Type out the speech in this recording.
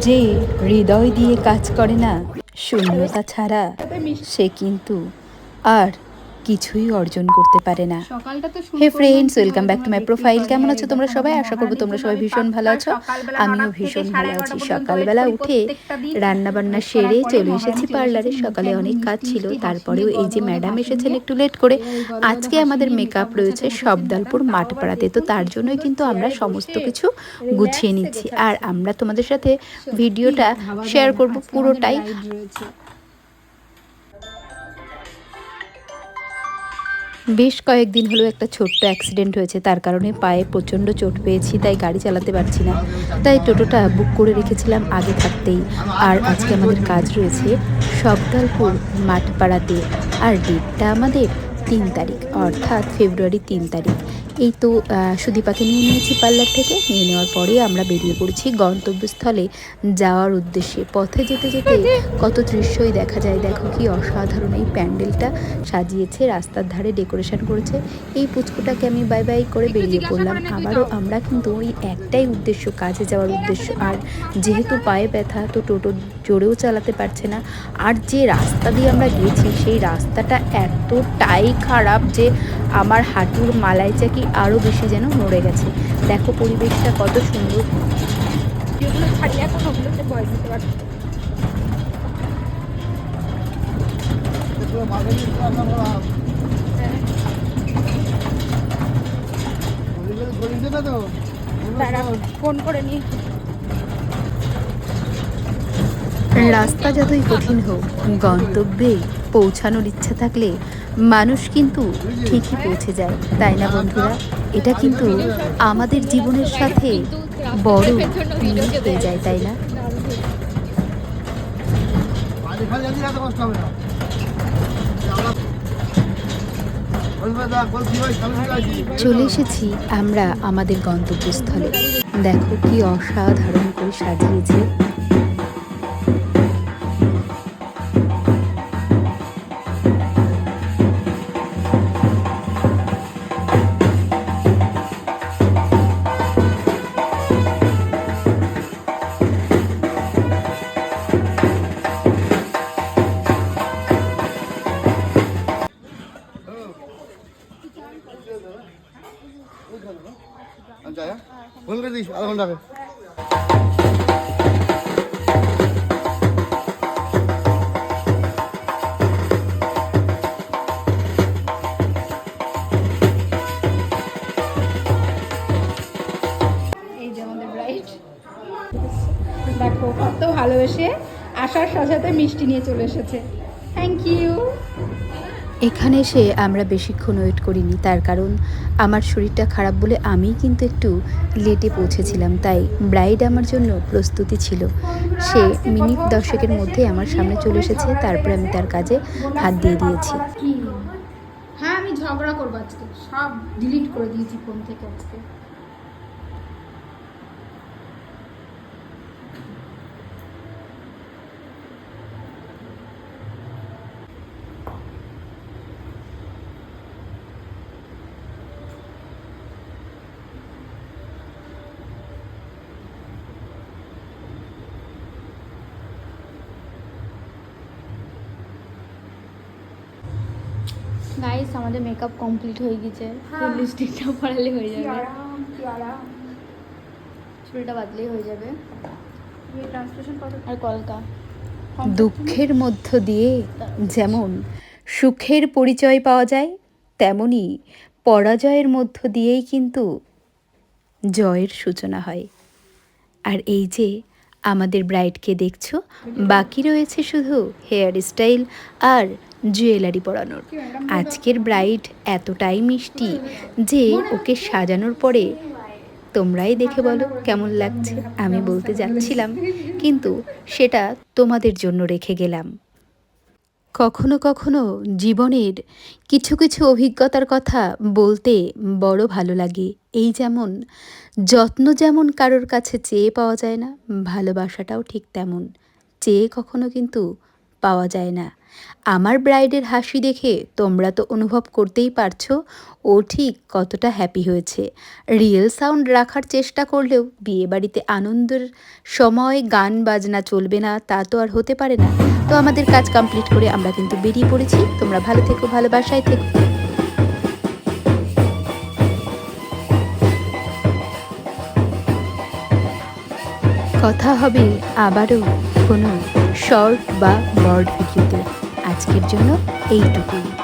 যে হৃদয় দিয়ে কাজ করে না শূন্যতা ছাড়া সে কিন্তু আর কিছুই অর্জন করতে পারে না। Hey friends welcome back to my profile কেমন আছো তোমরা সবাই? আশা করব তোমরা সবাই ভীষণ ভালো আছো। আমিও ভীষণ ভালো আছি। সকালবেলা উঠে রান্না বান্না সেরে চলে এসেছি পার্লারে। সকালে অনেক কাজ ছিল তারপরেও এই যে ম্যাডাম এসেছেন একটু লেট করে আজকে আমাদের মেকআপ রয়েছে সবদালপুর মাঠপাড়াতে তো তার জন্যই কিন্তু আমরা সমস্ত কিছু গুছিয়ে নিচ্ছি। আর আমরা তোমাদের সাথে ভিডিওটা শেয়ার করব পুরোটাই। বেশ কয়েকদিন হলো একটা ছোট্ট অ্যাক্সিডেন্ট হয়েছে। তার কারণে পায়ে প্রচণ্ড চোট পেয়েছি, তাই গাড়ি চালাতে পারছি না। তাই টোটোটা বুক করে রেখেছিলাম আগে থাকতেই। আর আজকে আমাদের কাজ রয়েছে সবদালপুর মাঠপাড়াতে। আর ডেটটা আমাদের তিন তারিখ, অর্থাৎ ফেব্রুয়ারি তিন তারিখ। এই তো সুদীপাকে নিয়ে নিয়েছি পার্লার থেকে। নিয়ে নেওয়ার পরে আমরা বেরিয়ে পড়েছি গন্তব্যস্থলে যাওয়ার উদ্দেশ্যে। পথে যেতে যেতে কত দৃশ্যই দেখা যায়। দেখো কি অসাধারণ এই প্যান্ডেলটা সাজিয়েছে রাস্তার ধারে ডেকোরেশন করেছে। এই পুচকুটাকে আমি বাই বাই করে বেরিয়ে পড়লাম। আবারও আমরা কিন্তু ওই একটাই উদ্দেশ্য কাজে যাওয়ার উদ্দেশ্য। আর যেহেতু পায়ে ব্যথা তো টোটো জোরেও চালাতে পারছে না। আর যে রাস্তা দিয়ে আমরা গেছি সেই রাস্তাটা এতটাই খারাপ যে আমার হাঁটুর মালাই চাকি আরও বেশি যেন নড়ে গেছে? দেখো পরিবেশটা কত সুন্দর। যেগুলো এখন ওগুলোতে বয়স দিতে পারব ফোন করে নিয়ে। রাস্তা যতই কঠিন হোক গন্তব্যে পৌঁছানোর ইচ্ছা থাকলে মানুষ কিন্তু ঠিকই পৌঁছে যায়, তাই না বন্ধুরা? এটা কিন্তু আমাদের জীবনের সাথে বড় হয়ে যায়, তাই না? চলে এসেছি আমরা আমাদের গন্তব্যস্থলে। দেখো কি অসাধারণ করে সাজিয়েছে। ফোন করে দিস, আধা ঘণ্টা দেখো, কত ভালোবেসে আসার সাথে মিষ্টি নিয়ে চলে এসেছে। থ্যাংক ইউ এখানে এসে আমরা বেশিক্ষণ ওয়েট করিনি, তার কারণ আমার শরীরটা খারাপ বলে আমি কিন্তু একটু লেটে পৌঁছেছিলাম, তাই ব্রাইড আমার জন্য প্রস্তুতি ছিল। সে মিনিট দশকের মধ্যে আমার সামনে চলে এসেছে, তারপরে আমি তার কাজে হাত দিয়ে দিয়েছি। হ্যাঁ আমি ঝগড়া করব আজকে, সব ডিলিট করে দিয়েছি ফোন থেকে আজকে। গাইস আমাদের মেকআপ কমপ্লিট হয়ে গেছে। হ্যাঁ। লিপস্টিকটা পরালে হয়ে যাবে। আরাম কি চুলটা বাদলেই হয়ে যাবে। এই ট্রান্সলেশন কত? আর কলকা। দুঃখের মধ্য দিয়ে যেমন সুখের পরিচয় পাওয়া যায় তেমনি পরাজয়ের মধ্য দিয়েই কিন্তু জয়ের সূচনা হয়। আর এই যে আমাদের ব্রাইডকে দেখছ বাকি রয়েছে শুধু হেয়ার স্টাইল আর জুয়েলারি পরানোর। আজকের ব্রাইড এতটাই মিষ্টি যে ওকে সাজানোর পরে তোমরাই দেখে বলো কেমন লাগছে। আমি বলতে যাচ্ছিলাম, কিন্তু সেটা তোমাদের জন্য রেখে গেলাম। কখনো কখনো জীবনের কিছু কিছু অভিজ্ঞতার কথা বলতে বড় ভালো লাগে। এই যেমন, যত্ন যেমন কারোর কাছে চেয়ে পাওয়া যায় না, ভালোবাসাটাও ঠিক তেমন। চেয়ে কখনো কিন্তু পাওয়া যায় না। আমার ব্রাইডের হাসি দেখে তোমরা তো অনুভব করতেই পারছ, ও ঠিক কতটা হ্যাপি হয়েছে। রিয়েল সাউন্ড রাখার চেষ্টা করলেও বিয়েবাড়িতে আনন্দের সময় গান বাজনা চলবে না, তা তো আর হতে পারে না। তো আমাদের কাজ কমপ্লিট করে আমরা কিন্তু বেরিয়ে পড়েছি। তোমরা ভালো থেকো, ভালোবাসায় থেকো। কথা হবে আবারও কোনো শর্ট বা বর্ড ভিডিওতে। আজকের জন্য এইটুকুই।